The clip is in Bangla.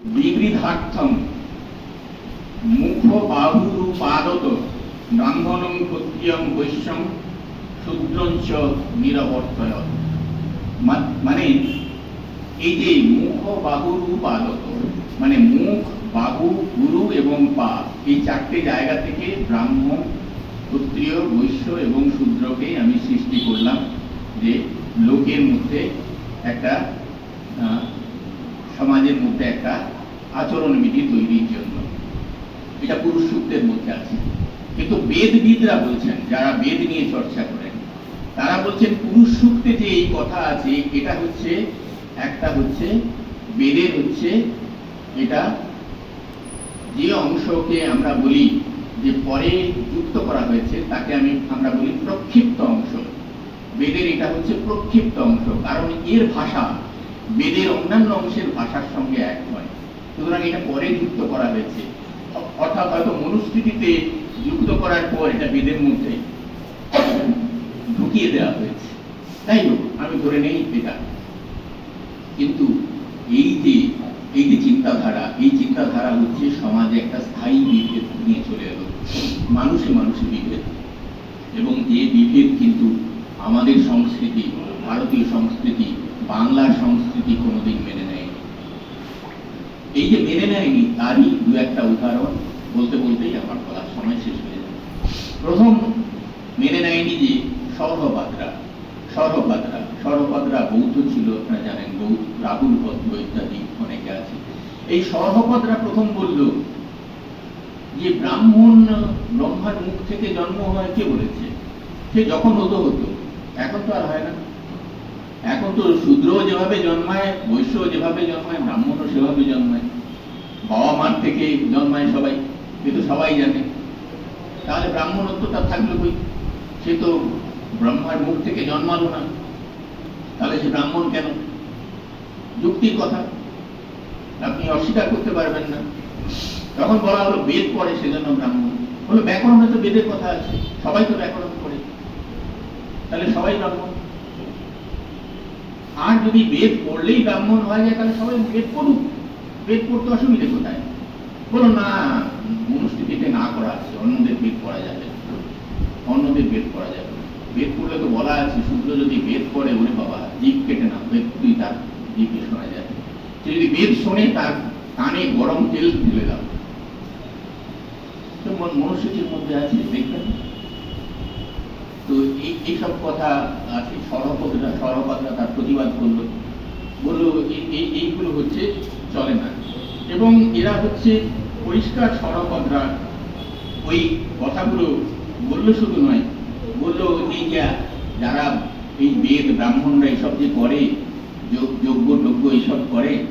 বিবৃধার্থম। মুখ বাহুরু পাদত ব্রাহ্মণং ক্ষত্রিয়ং বৈশ্যং শূদ্রঞ্চ নিরবর্তয়। মানে এই যে মুখ বাহুরু পাদত মানে মুখ, বাহু, গুরু এবং পা, এই চারটে জায়গা থেকে ব্রাহ্মণ, ক্ষত্রিয়, বৈশ্য এবং শূদ্রকে আমি সৃষ্টি করলাম যে লোকের মধ্যে একটা সমাজের মধ্যে একটা আচরণ বিধি তৈরির জন্য। এটা পুরুষ সূক্তের মধ্যে আছে। কিন্তু বেদবিদরা বলছেন, যারা বেদ নিয়ে চর্চা করেন, তারা বলছেন পুরুষ সূক্তে যে এই কথা আছে, এটা হচ্ছে, একটা হচ্ছে বেদের হচ্ছে, এটা যে অংশকে আমরা বলি যে পরে যুক্ত করা হয়েছে, তাকে আমি, আমরা বলি প্রক্ষিপ্ত অংশ। বেদের এটা হচ্ছে প্রক্ষিপ্ত অংশ, কারণ এর ভাষা বেদের অন্যান্য অংশের ভাষার সঙ্গে এক নয়। সুতরাং এটা পরে যুক্ত করা হয়েছে। অর্থাৎ হয়তো মনুস্মৃতিতে যুক্ত করার পর এটা বেদের মধ্যে ঢুকিয়ে দেওয়া হয়েছে। তাই হোক, আমি ধরে নেই এটা। কিন্তু এই যে এই যে চিন্তাধারা, এই চিন্তাধারা হচ্ছে সমাজে একটা স্থায়ী বিভেদ নিয়ে চলে এলো। মানুষে মানুষে বিভেদ। এবং যে বিভেদ কিন্তু আমাদের সংস্কৃতি, ভারতীয় সংস্কৃতি বাংলার সংস্কৃতি কোনোদিন মেনে নেয়নি। এই যে মেনে নেয়নি, তারই দু একটা উদাহরণ বলতে বলতেই আমার বলার সময় শেষ হয়ে যাবে প্রথম, মেনে নেয়নি যে সৌরভাদ্রা সৌরভাদ্রা সৌরভাদ্রা বৌদ্ধ ছিল, আপনারা জানেন, বৌদ্ধ, রাহুল, ভদ্র ইত্যাদি অনেকে আছে। এই সৌরভদ্রা প্রথম বলল যে ব্রাহ্মণ ব্রহ্মার মুখ থেকে জন্ম হয় কে বলেছে? সে যখন হতো হতো, এখন তো আর হয় না। এখন তো শূদ্র যেভাবে জন্মায় বৈশ্য যেভাবে জন্মায়, ব্রাহ্মণও সেভাবে জন্মায়। বাবা মার থেকে জন্মায় সবাই কিন্তু সবাই জানে। তাহলে ব্রাহ্মণত্বটা থাকল কই? সে তো ব্রহ্মার মুখ থেকে জন্মালো না। তাহলে সে ব্রাহ্মণ কেন? যুক্তির কথা। আপনি অস্বীকার করতে পারবেন না। তখন বলা হলো, বেদ পড়ে সেজন্য ব্রাহ্মণ। হলো ব্যাকরণে তো বেদের কথা আছে। সবাই তো ব্যাকরণ পড়ে। তাহলে সবাই ব্রাহ্মণ। আর যদি বেদ পড়লেই ব্রাহ্মণ হয়ে যায়, তাহলে সবাই বেদ পড়ুক। বেদ পড়তে অসুবিধে কোথায়? বলো না মনুষ্যটিতে না করা আছে, অন্যদের বেদ পড়া যাবে। অন্যদের বেদ পড়া যাবে। বেদ পড়লে তো বলা আছে শুক্র যদি বেদ পড়ে, ওরে বাবা, জীব কেটে না বেদ তুই তার জীবকে শোনা যায়। সে যদি বেদ শোনে, তার কানে গরম তেল ঢেলে দাও। মন- মনুষ্যটির মধ্যে আছে, দেখবেন তো এই এইসব কথা আছে সরহপদরা সরহপদরা তার প্রতিবাদ করল। বলল এই- এই এইগুলো হচ্ছে চলে না। এবং এরা হচ্ছে পরিষ্কার সরহপদরা ওই কথাগুলো বলল শুধু নয়, বলল, এই যে, যারা এই বেদ, ব্রাহ্মণরা এইসব যে করে যোগ- যজ্ঞ, টজ্ঞ এইসব করে